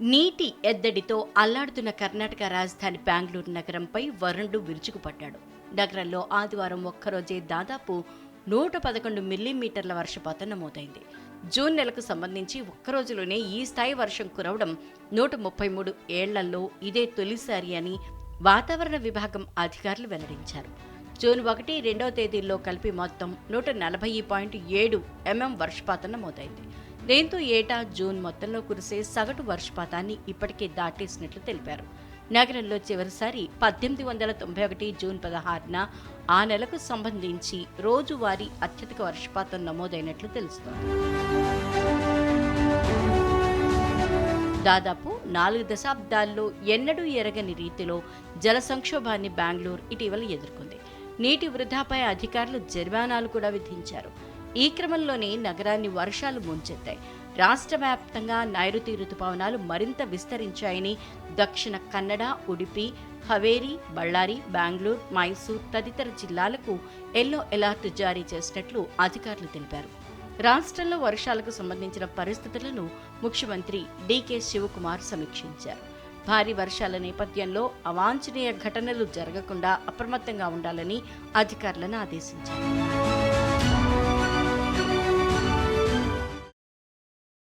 నీటి ఎద్దడితో అల్లాడుతున్న కర్ణాటక రాజధాని బెంగళూరు నగరంపై వరుణుడు విరుచుకుపడ్డాడు. నగరంలో ఆదివారం ఒక్కరోజే దాదాపు నూట పదకొండు మిల్లీమీటర్ల వర్షపాతం నమోదైంది. జూన్ నెలకు సంబంధించి ఒక్కరోజులోనే ఈ స్థాయి వర్షం కురవడం నూట ముప్పై మూడు ఏళ్ళలో ఇదే తొలిసారి అని వాతావరణ విభాగం అధికారులు వెల్లడించారు. జూన్ ఒకటి రెండవ తేదీల్లో కలిపి మొత్తం నూట నలభై పాయింట్ ఏడు ఎంఎం వర్షపాతం నమోదైంది. దీంతో ఏటా జూన్ మొత్తంలో కురిసే సగటు వర్షపాతాన్ని ఇప్పటికే దాటేసినట్లు తెలిపారు. నగరంలో చివరిసారి పద్దెనిమిది వందల తొంభై ఒకటి జూన్ పదహారున ఆ నెలకు సంబంధించి రోజువారీ అత్యధిక వర్షపాతం నమోదైనట్లు తెలుస్తోంది. దాదాపు నాలుగు దశాబ్దాల్లో ఎన్నడూ ఎరగని రీతిలో జల సంక్షోభాన్ని బెంగళూరు ఇటీవల ఎదుర్కొంది. నీటి వృధాపై అధికారులు జరిమానాలు కూడా విధించారు. ఈ క్రమంలోనే నగరాన్ని వర్షాలు ముంచెత్తాయి. రాష్ట్ర వ్యాప్తంగా నైరుతి రుతుపవనాలు మరింత విస్తరించాయని దక్షిణ కన్నడ ఉడిపి హవేరి బళ్ళారి బెంగళూరు మైసూర్ తదితర జిల్లాలకు ఎల్లో అలర్ట్ జారీ చేసినట్లు అధికారులు తెలిపారు. రాష్ట్రంలో వర్షాలకు సంబంధించిన పరిస్థితులను ముఖ్యమంత్రి డీకే శివకుమార్ సమీక్షించారు. భారీ వర్షాల నేపథ్యంలో అవాంఛనీయ ఘటనలు జరగకుండా అప్రమత్తంగా ఉండాలని అధికారులను ఆదేశించారు.